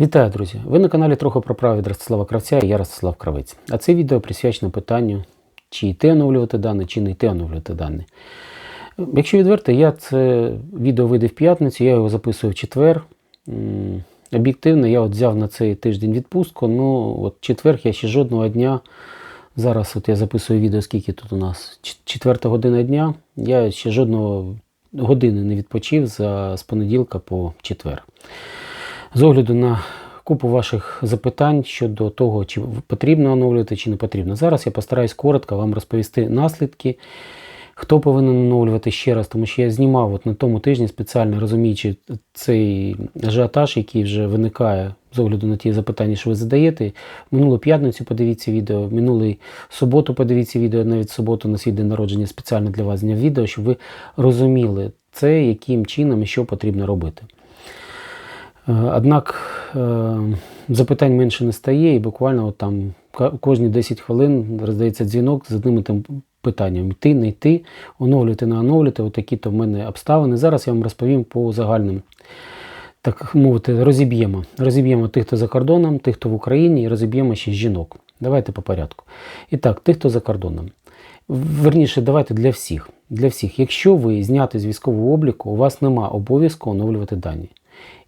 Вітаю, друзі! Ви на каналі трохи про право від Ростислава Кравця і я Ростислав Кравець. А це відео присвячено питанню, чи йти оновлювати дані, чи не йти оновлювати дані. Якщо відверто, я це відео вийде в п'ятницю, я його записую в четвер. Об'єктивно, я от взяв на цей тиждень відпустку, ну от четвер я ще жодного дня. Зараз от я записую відео, скільки тут у нас? Четверта година дня. Я ще жодного години не відпочив за, з понеділка по четвер. З огляду на купу ваших запитань щодо того, чи потрібно оновлювати, чи не потрібно. Зараз я постараюсь коротко вам розповісти наслідки, хто повинен оновлювати ще раз, тому що я знімав от на тому тижні спеціально розуміючи цей ажіотаж, який вже виникає з огляду на ті запитання, що ви задаєте. Минулу п'ятницю подивіться відео, минулий суботу подивіться відео, навіть суботу на свій день народження спеціально для вас зняв відео, щоб ви розуміли це, яким чином і що потрібно робити. Е, Однак е, запитань менше не стає, і буквально от там кожні 10 хвилин роздається дзвінок з одним і тим питанням: йти, не йти, оновлювати, не оновлювати. От такі то в мене обставини. Зараз я вам розповім по загальним, так мовити, розіб'ємо. Розіб'ємо тих, хто за кордоном, тих, хто в Україні, і розіб'ємо ще жінок. Давайте по порядку. І так, тих, хто за кордоном. Верніше, давайте для всіх. Для всіх. Якщо ви зняти з військового обліку, у вас нема обов'язку оновлювати дані.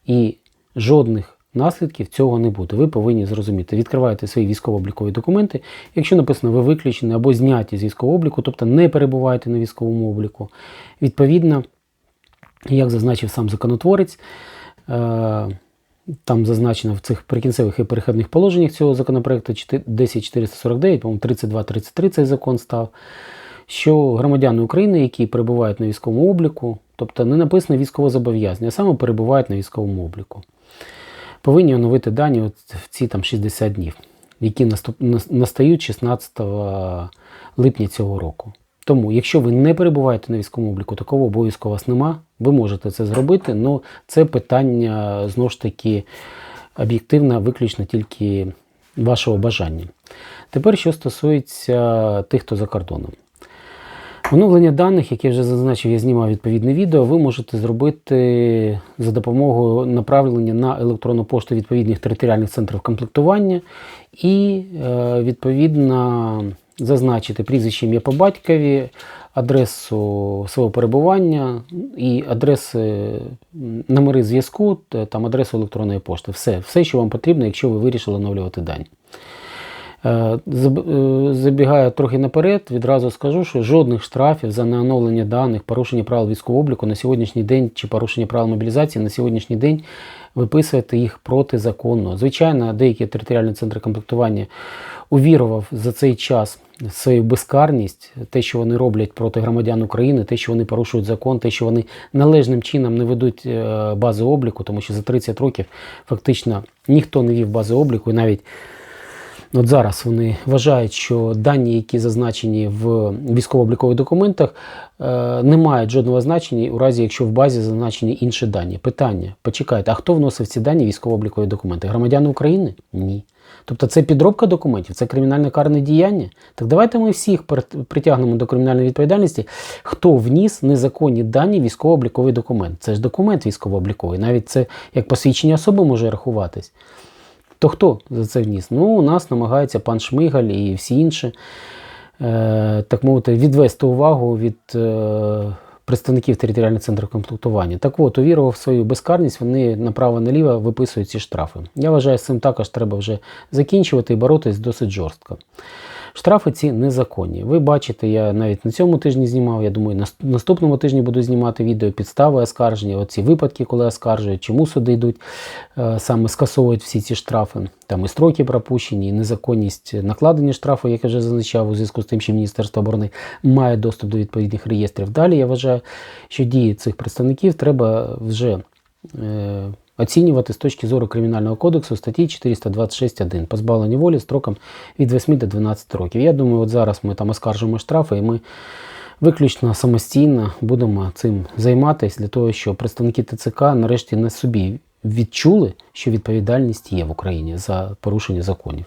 І жодних наслідків цього не буде. Ви повинні зрозуміти. Відкриваєте свої військово-облікові документи. Якщо написано, ви виключені або зняті з військового обліку, тобто не перебуваєте на військовому обліку. Відповідно, як зазначив сам законотворець, е, там зазначено в цих прикінцевих і перехідних положеннях цього законопроекту 10449, по-моєму, 32-33 цей закон став, що громадяни України, які перебувають на військовому обліку, тобто не написано військовозобов'язані, а саме перебувають на військовому обліку, повинні оновити дані от в ці там 60 днів, які настають 16 липня цього року. Тому, якщо ви не перебуваєте на військовому обліку, такого обов'язку у вас нема, ви можете це зробити, але це питання знову ж таки об'єктивно, виключно тільки вашого бажання. Тепер, що стосується тих, хто за кордоном. Оновлення даних, як я вже зазначив, я знімав відповідне відео, ви можете зробити за допомогою направлення на електронну пошту відповідних територіальних центрів комплектування і е, відповідно зазначити прізвище ім'я по батькові, адресу свого перебування і адреси, номери зв'язку, там адресу електронної пошти. Все, все, що вам потрібно, якщо ви вирішили оновлювати дані. Е, е, Забігаю трохи наперед, відразу скажу, що жодних штрафів за неоновлення даних, порушення правил військового обліку на сьогоднішній день чи порушення правил мобілізації на сьогоднішній день виписувати їх протизаконно. Звичайно, деякі територіальні центри комплектування увірував за цей час свою безкарність, те, що вони роблять проти громадян України, те, що вони порушують закон, те, що вони належним чином не ведуть е, бази обліку, тому що за 30 років фактично ніхто не вів бази обліку, і навіть От зараз вони вважають, що дані, які зазначені в військово-облікових документах, е, не мають жодного значення у разі, якщо в базі зазначені інші дані. Питання: почекайте, а хто вносив ці дані військово-облікові документи? Громадяни України? Ні. Тобто це підробка документів, це кримінальне карне діяння. Так давайте ми всіх притягнемо до кримінальної відповідальності, хто вніс незаконні дані військово-обліковий документ. Це ж документ військово-обліковий. Навіть це як посвідчення особи може рахуватись. То хто за це вніс? Ну, у нас намагається пан Шмигаль і всі інші, е, так мовити, відвести увагу від е, представників територіальних центрів комплектування. Так от, увірував свою безкарність, вони направо-наліво виписують ці штрафи. Я вважаю, з цим також треба вже закінчувати і боротись досить жорстко. Штрафи ці незаконні. Ви бачите, я навіть на цьому тижні знімав. Я думаю, на наступному тижні буду знімати відео підстави оскарження. Оці випадки, коли оскаржують, чому суди йдуть, е, саме скасовують всі ці штрафи. Там і строки пропущені, і незаконність накладення штрафу, як я вже зазначав, у зв'язку з тим, що Міністерство оборони має доступ до відповідних реєстрів. Далі я вважаю, що дії цих представників треба вже. Е, Оцінювати з точки зору Кримінального кодексу статті 426.1 позбавлення волі строком від 8 до 12 років. Я думаю, от зараз ми там оскаржуємо штрафи, і ми виключно самостійно будемо цим займатися для того, щоб представники ТЦК нарешті на собі відчули, що відповідальність є в Україні за порушення законів.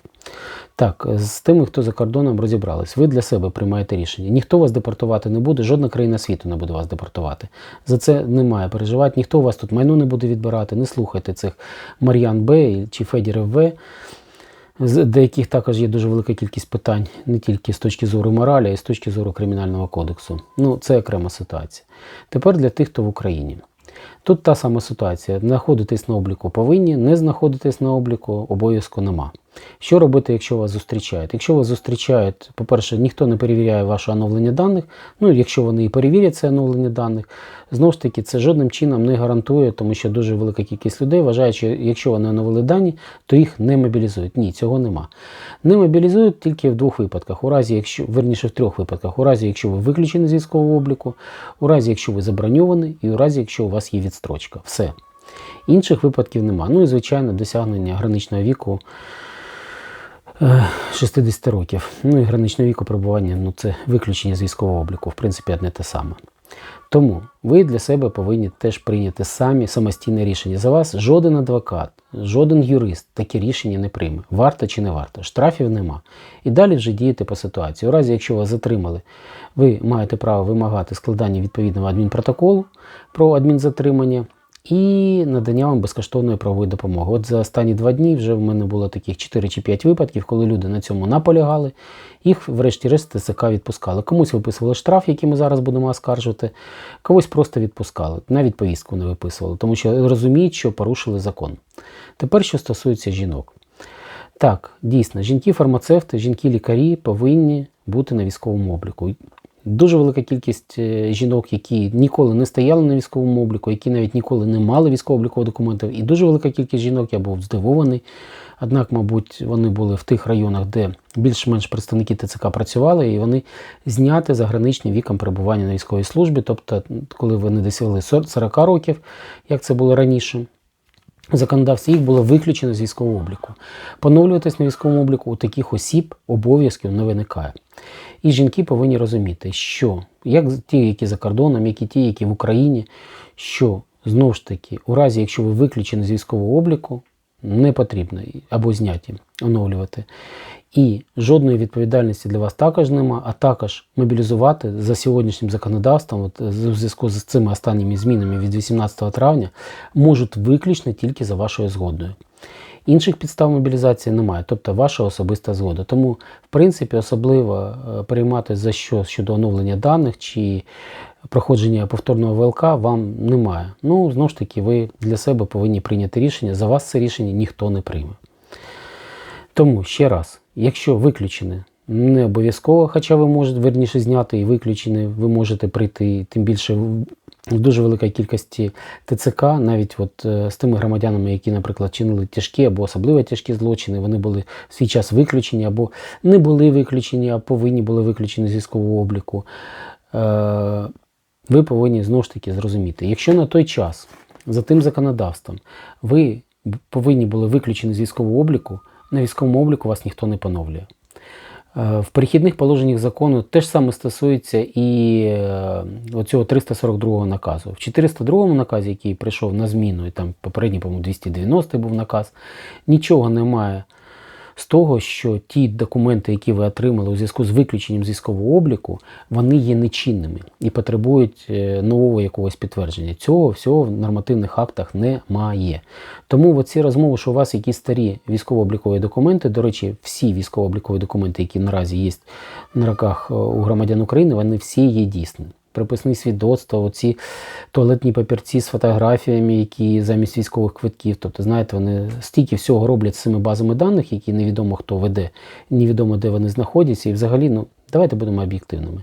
Так, з тими, хто за кордоном розібрались, ви для себе приймаєте рішення. Ніхто вас депортувати не буде, жодна країна світу не буде вас депортувати. За це немає переживати, ніхто у вас тут майно не буде відбирати, не слухайте цих Мар'ян Б чи Федірів В, з до яких також є дуже велика кількість питань, не тільки з точки зору моралі, а й з точки зору кримінального кодексу. Ну, це окрема ситуація. Тепер для тих, хто в Україні. Тут та сама ситуація. Знаходитись на обліку повинні, не знаходитись на обліку обов'язку нема. Що робити, якщо вас зустрічають? Якщо вас зустрічають, по-перше, ніхто не перевіряє ваше оновлення даних. Ну, якщо вони і перевірять це оновлення даних, знову ж таки, це жодним чином не гарантує, тому що дуже велика кількість людей вважає, що якщо вони оновили дані, то їх не мобілізують. Ні, цього нема. Не мобілізують тільки в двох випадках. У разі, якщо верніше в трьох випадках, у разі, якщо ви виключені з військового обліку, у разі, якщо ви заброньовані, і у разі, якщо у вас є відстрочка. Все. Інших випадків нема. Ну і звичайно, досягнення граничного віку. 60 років. Ну і граничне віку перебування ну це виключення з військового обліку, в принципі, одне те саме. Тому ви для себе повинні теж прийняти самі самостійне рішення. За вас жоден адвокат, жоден юрист таке рішення не прийме. Варто чи не варто. Штрафів нема. І далі вже діяти по ситуації. У разі, якщо вас затримали, ви маєте право вимагати складання відповідного адмінпротоколу про адмінзатримання і надання вам безкоштовної правової допомоги. От за останні два дні вже в мене було таких 4 чи 5 випадків, коли люди на цьому наполягали, їх, врешті-решт, ТСК відпускали. Комусь виписували штраф, який ми зараз будемо оскаржувати, когось просто відпускали, навіть повістку не виписували, тому що розуміють, що порушили закон. Тепер, що стосується жінок. Так, дійсно, жінки-фармацевти, жінки-лікарі повинні бути на військовому обліку. Дуже велика кількість е, жінок, які ніколи не стояли на військовому обліку, які навіть ніколи не мали військово-облікових документів, і дуже велика кількість жінок, я був здивований. Однак, мабуть, вони були в тих районах, де більш-менш представники ТЦК працювали, і вони зняті за граничним віком перебування на військовій службі. Тобто, коли вони досягли 40 років, як це було раніше. Законодавці їх було виключено з військового обліку. Поновлюватись на військовому обліку у таких осіб обов'язків не виникає. І жінки повинні розуміти, що як ті, які за кордоном, як і ті, які в Україні, що знову ж таки, у разі, якщо ви виключені з військового обліку, не потрібно або зняті оновлювати. І жодної відповідальності для вас також нема, а також мобілізувати за сьогоднішнім законодавством, от, у зв'язку з цими останніми змінами від 18 травня, можуть виключно тільки за вашою згодою. Інших підстав мобілізації немає, тобто ваша особиста згода. Тому, в принципі, особливо е, переймати за що щодо оновлення даних чи проходження повторного ВЛК вам немає. Ну, знову ж таки, ви для себе повинні прийняти рішення. За вас це рішення ніхто не прийме. Тому ще раз, якщо виключене, не обов'язково, хоча ви можете верніше зняти і виключене, ви можете прийти, тим більше дуже великій кількості ТЦК, навіть от е, з тими громадянами, які, наприклад, чинили тяжкі або особливо тяжкі злочини, вони були в свій час виключені, або не були виключені, а повинні були виключені з військового обліку. Е, ви повинні знову ж таки зрозуміти, якщо на той час за тим законодавством ви повинні були виключені з військового обліку, на військовому обліку вас ніхто не поновлює. Е, в перехідних положеннях закону теж саме стосується і е, оцього 342 наказу. В 402 наказі, який прийшов на зміну, і там попередній, по-моєму, 290 був наказ, нічого немає з того, що ті документи, які ви отримали у зв'язку з виключенням з військового обліку, вони є нечинними і потребують е, нового якогось підтвердження. Цього всього в нормативних актах немає. Тому ці розмови, що у вас якісь старі військово-облікові документи, до речі, всі військово-облікові документи, які наразі є на руках е, у громадян України, вони всі є дійсними приписні свідоцтва, оці туалетні папірці з фотографіями, які замість військових квитків. Тобто, знаєте, вони стільки всього роблять з цими базами даних, які невідомо хто веде, невідомо де вони знаходяться. І взагалі, ну, давайте будемо об'єктивними.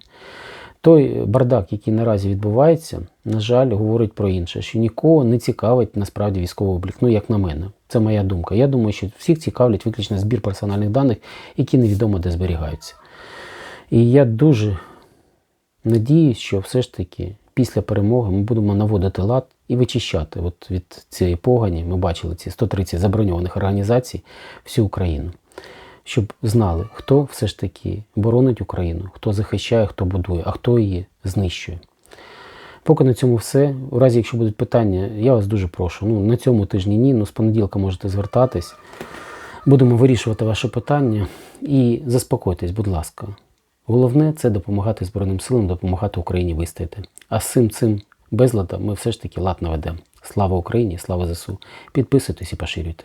Той бардак, який наразі відбувається, на жаль, говорить про інше, що нікого не цікавить насправді військовий облік. Ну, як на мене, це моя думка. Я думаю, що всіх цікавлять виключно збір персональних даних, які невідомо де зберігаються. І я дуже Надіюсь, що все ж таки після перемоги ми будемо наводити лад і вичищати от від цієї погані. Ми бачили ці 130 заброньованих організацій всю Україну, щоб знали, хто все ж таки боронить Україну, хто захищає, хто будує, а хто її знищує. Поки на цьому все. У разі, якщо будуть питання, я вас дуже прошу. Ну, На цьому тижні ні, ну з понеділка можете звертатись. Будемо вирішувати ваше питання і заспокойтесь, будь ласка. Головне це допомагати Збройним силам, допомагати Україні вистояти. А з цим цим безладом ми все ж таки лад наведемо. Слава Україні, слава ЗСУ. Підписуйтесь і поширюйте.